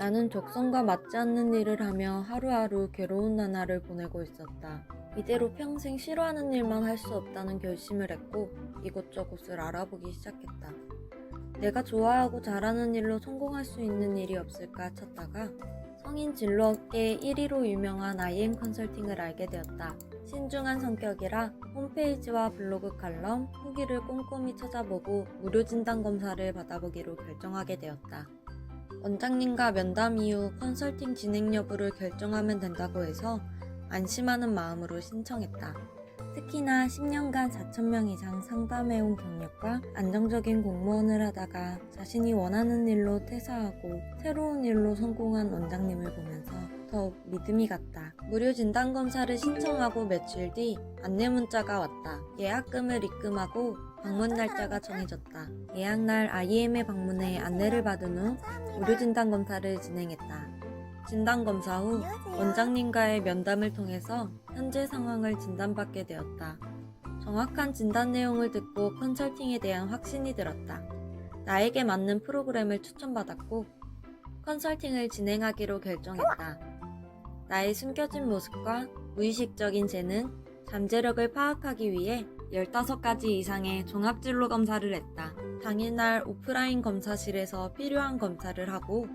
나는 적성과 맞지 않는 일을 하며 하루하루 괴로운 나날을 보내고 있었다. 이대로 평생 싫어하는 일만 할 수 없다는 결심을 했고 이곳저곳을 알아보기 시작했다. 내가 좋아하고 잘하는 일로 성공할 수 있는 일이 없을까 찾다가 성인 진로업계 1위로 유명한 IM 컨설팅을 알게 되었다. 신중한 성격이라 홈페이지와 블로그 칼럼, 후기를 꼼꼼히 찾아보고 무료 진단 검사를 받아보기로 결정하게 되었다. 원장님과 면담 이후 컨설팅 진행 여부를 결정하면 된다고 해서 안심하는 마음으로 신청했다. 특히나 10년간 4,000명 이상 상담해온 경력과 안정적인 공무원을 하다가 자신이 원하는 일로 퇴사하고 새로운 일로 성공한 원장님을 보면서 더욱 믿음이 갔다. 무료 진단검사를 신청하고 며칠 뒤 안내 문자가 왔다. 예약금을 입금하고 방문 날짜가 정해졌다. 예약날 IM에 방문해 안내를 받은 후 무료 진단 검사를 진행했다. 진단 검사 후 원장님과의 면담을 통해서 현재 상황을 진단받게 되었다. 정확한 진단 내용을 듣고 컨설팅에 대한 확신이 들었다. 나에게 맞는 프로그램을 추천받았고 컨설팅을 진행하기로 결정했다. 나의 숨겨진 모습과 무의식적인 재능, 잠재력을 파악하기 위해 15가지 이상의 종합진로 검사를 했다. 당일날 오프라인 검사실에서 필요한 검사를 하고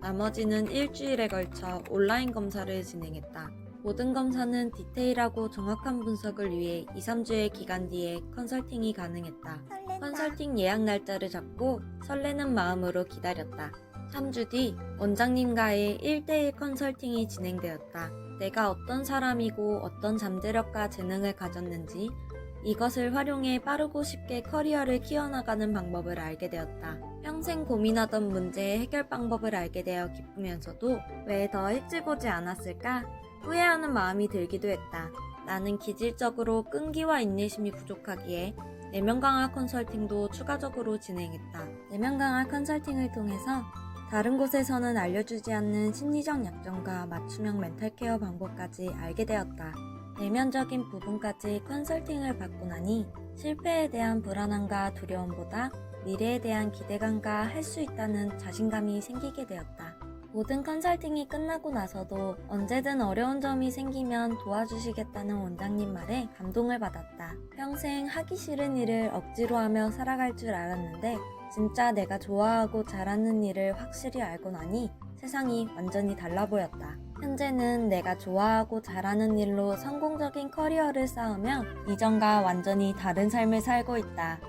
나머지는 일주일에 걸쳐 온라인 검사를 진행했다. 모든 검사는 디테일하고 정확한 분석을 위해 2, 3주의 기간 뒤에 컨설팅이 가능했다. 컨설팅 예약 날짜를 잡고 설레는 마음으로 기다렸다. 3주 뒤 원장님과의 1대1 컨설팅이 진행되었다. 내가 어떤 사람이고 어떤 잠재력과 재능을 가졌는지 이것을 활용해 빠르고 쉽게 커리어를 키워나가는 방법을 알게 되었다. 평생 고민하던 문제의 해결 방법을 알게 되어 기쁘면서도 왜 더 일찍 오지 않았을까 후회하는 마음이 들기도 했다. 나는 기질적으로 끈기와 인내심이 부족하기에 내면 강화 컨설팅도 추가적으로 진행했다. 내면 강화 컨설팅을 통해서 다른 곳에서는 알려주지 않는 심리적 약점과 맞춤형 멘탈 케어 방법까지 알게 되었다. 내면적인 부분까지 컨설팅을 받고 나니 실패에 대한 불안함과 두려움보다 미래에 대한 기대감과 할 수 있다는 자신감이 생기게 되었다. 모든 컨설팅이 끝나고 나서도 언제든 어려운 점이 생기면 도와주시겠다는 원장님 말에 감동을 받았다. 평생 하기 싫은 일을 억지로 하며 살아갈 줄 알았는데 진짜 내가 좋아하고 잘하는 일을 확실히 알고 나니 세상이 완전히 달라 보였다. 현재는 내가 좋아하고 잘하는 일로 성공적인 커리어를 쌓으며 이전과 완전히 다른 삶을 살고 있다.